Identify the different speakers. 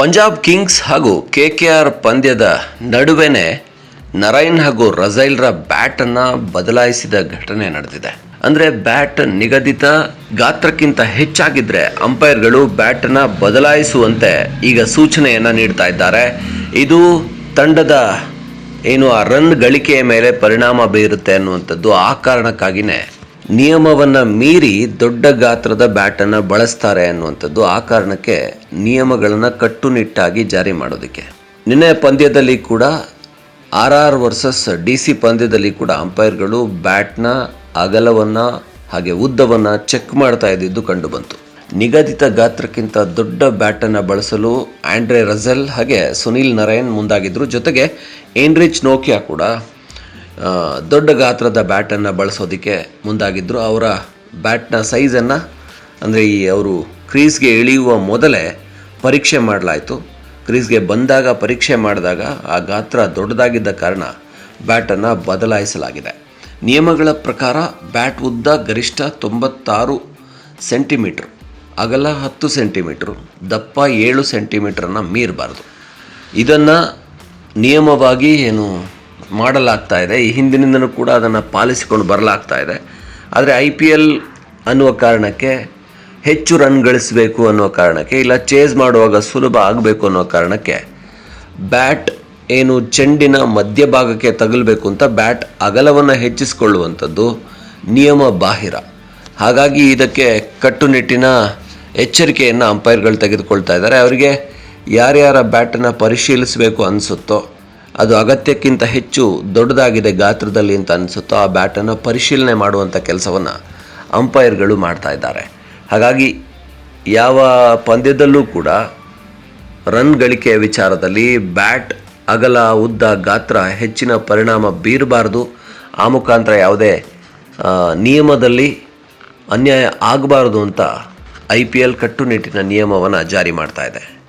Speaker 1: Punjab Kings ಹಾಗೂ K K R ಪಂದ್ಯದ ನಡುವೆನೆ ನರೈನ್ ಹಾಗೂ ರಜೈಲ್ರ ಬ್ಯಾಟನ್ನು ಬದಲಾಯಿಸಿದ ಘಟನೆ ನಡೆದಿದೆ. ಅಂದರೆ ಬ್ಯಾಟ್ ನಿಗದಿತ ಗಾತ್ರಕ್ಕಿಂತ ಹೆಚ್ಚಾಗಿದ್ರೆ ಅಂಪೈರ್ಗಳು ಬ್ಯಾಟನ್ನು ಬದಲಾಯಿಸುವಂತೆ ಈಗ ಸೂಚನೆಯನ್ನು ನೀಡ್ತಾ ಇದ್ದಾರೆ. ಇದು ತಂಡದ ಏನು ಆ ರನ್ ಗಳಿಕೆಯ ಮೇಲೆ ಪರಿಣಾಮ ಬೀರುತ್ತೆ ಅನ್ನುವಂಥದ್ದು ಆ ಕಾರಣಕ್ಕಾಗಿಯೇ ನಿಯಮವನ್ನು ಮೀರಿ ದೊಡ್ಡ ಗಾತ್ರದ ಬ್ಯಾಟನ್ನು ಬಳಸ್ತಾರೆ ಅನ್ನುವಂಥದ್ದು ಆ ಕಾರಣಕ್ಕೆ ನಿಯಮಗಳನ್ನು ಕಟ್ಟುನಿಟ್ಟಾಗಿ ಜಾರಿ ಮಾಡೋದಕ್ಕೆ. ನಿನ್ನೆ ಪಂದ್ಯದಲ್ಲಿ ಕೂಡ R R versus D C ಪಂದ್ಯದಲ್ಲಿ ಕೂಡ ಅಂಪೈರ್ಗಳು ಬ್ಯಾಟ್ನ ಅಗಲವನ್ನು ಹಾಗೆ ಉದ್ದವನ್ನು ಚೆಕ್ ಮಾಡ್ತಾ ಇದ್ದಿದ್ದು ಕಂಡುಬಂತು. ನಿಗದಿತ ಗಾತ್ರಕ್ಕಿಂತ ದೊಡ್ಡ ಬ್ಯಾಟನ್ನು ಬಳಸಲು ಆಂಡ್ರೆ ರಜಲ್ ಹಾಗೆ ಸುನಿಲ್ ನರೇನ್ ಮುಂದಾಗಿದ್ದರು ಜೊತೆಗೆ ಏನ್ರಿಚ್ ನೋಕಿಯಾ ಕೂಡ ದೊಡ್ಡ ಗಾತ್ರದ ಬ್ಯಾಟನ್ನು ಬಳಸೋದಕ್ಕೆ ಮುಂದಾಗಿದ್ದರು ಅವರ ಬ್ಯಾಟ್ನ ಸೈಜನ್ನು ಅಂದರೆ ಈ ಅವರು ಕ್ರೀಸ್ಗೆ ಇಳಿಯುವ ಮೊದಲೇ ಪರೀಕ್ಷೆ ಮಾಡಲಾಯಿತು. ಕ್ರೀಸ್ಗೆ ಬಂದಾಗ ಪರೀಕ್ಷೆ ಮಾಡಿದಾಗ ಆ ಗಾತ್ರ ದೊಡ್ಡದಾಗಿದ್ದ ಕಾರಣ ಬ್ಯಾಟನ್ನು ಬದಲಾಯಿಸಲಾಗಿದೆ. ನಿಯಮಗಳ ಪ್ರಕಾರ ಬ್ಯಾಟ್ ಉದ್ದ ಗರಿಷ್ಠ ತೊಂಬತ್ತಾರು ಸೆಂಟಿಮೀಟ್ರ್ ಅಗಲ ಹತ್ತು ಸೆಂಟಿಮೀಟ್ರು ದಪ್ಪ ಏಳು ಸೆಂಟಿಮೀಟ್ರನ್ನು ಮೀರಬಾರ್ದು. ಇದನ್ನು ನಿಯಮವಾಗಿ ಏನು ಮಾಡಲಾಗ್ತಾ ಇದೆ. ಈ ಹಿಂದಿನಿಂದನೂ ಕೂಡ ಅದನ್ನು ಪಾಲಿಸಿಕೊಂಡು ಬರಲಾಗ್ತಾ ಇದೆ. ಆದರೆ ಐ ಪಿ ಎಲ್ ಅನ್ನುವ ಕಾರಣಕ್ಕೆ, ಹೆಚ್ಚು ರನ್ ಗಳಿಸಬೇಕು ಅನ್ನೋ ಕಾರಣಕ್ಕೆ, ಇಲ್ಲ ಚೇಸ್ ಮಾಡುವಾಗ ಸುಲಭ ಆಗಬೇಕು ಅನ್ನೋ ಕಾರಣಕ್ಕೆ ಬ್ಯಾಟ್ ಏನು ಚೆಂಡಿನ ಮಧ್ಯಭಾಗಕ್ಕೆ ತಗಲಬೇಕು ಅಂತ ಬ್ಯಾಟ್ ಅಗಲವನ್ನು ಹೆಚ್ಚಿಸಿಕೊಳ್ಳುವಂಥದ್ದು ನಿಯಮ ಬಾಹಿರ. ಹಾಗಾಗಿ ಇದಕ್ಕೆ ಕಟ್ಟುನಿಟ್ಟಿನ ಎಚ್ಚರಿಕೆಯನ್ನು ಅಂಪೈರ್ಗಳು ತೆಗೆದುಕೊಳ್ತಾ ಇದ್ದಾರೆ. ಅವರಿಗೆ ಯಾರ್ಯಾರ ಬ್ಯಾಟನ್ನು ಪರಿಶೀಲಿಸಬೇಕು ಅನಿಸುತ್ತೋ ಅದು ಅಗತ್ಯಕ್ಕಿಂತ ಹೆಚ್ಚು ದೊಡ್ಡದಾಗಿದೆ ಗಾತ್ರದಲ್ಲಿ ಅಂತ ಅನಿಸುತ್ತೋ ಆ ಬ್ಯಾಟನ್ನು ಪರಿಶೀಲನೆ ಮಾಡುವಂಥ ಕೆಲಸವನ್ನು ಅಂಪೈರ್ಗಳು ಮಾಡ್ತಾ ಇದ್ದಾರೆ. ಹಾಗಾಗಿ ಯಾವ ಪಂದ್ಯದಲ್ಲೂ ಕೂಡ ರನ್ ಗಳಿಕೆಯ ವಿಚಾರದಲ್ಲಿ ಬ್ಯಾಟ್ ಅಗಲ, ಉದ್ದ, ಗಾತ್ರ ಹೆಚ್ಚಿನ ಪರಿಣಾಮ ಬೀರಬಾರ್ದು. ಆ ಮುಖಾಂತರ ಯಾವುದೇ ನಿಯಮದಲ್ಲಿ ಅನ್ಯಾಯ ಆಗಬಾರ್ದು ಅಂತ ಐ ಪಿ ಎಲ್ ಕಟ್ಟುನಿಟ್ಟಿನ ನಿಯಮವನ್ನು ಜಾರಿ ಮಾಡ್ತಾ ಇದೆ.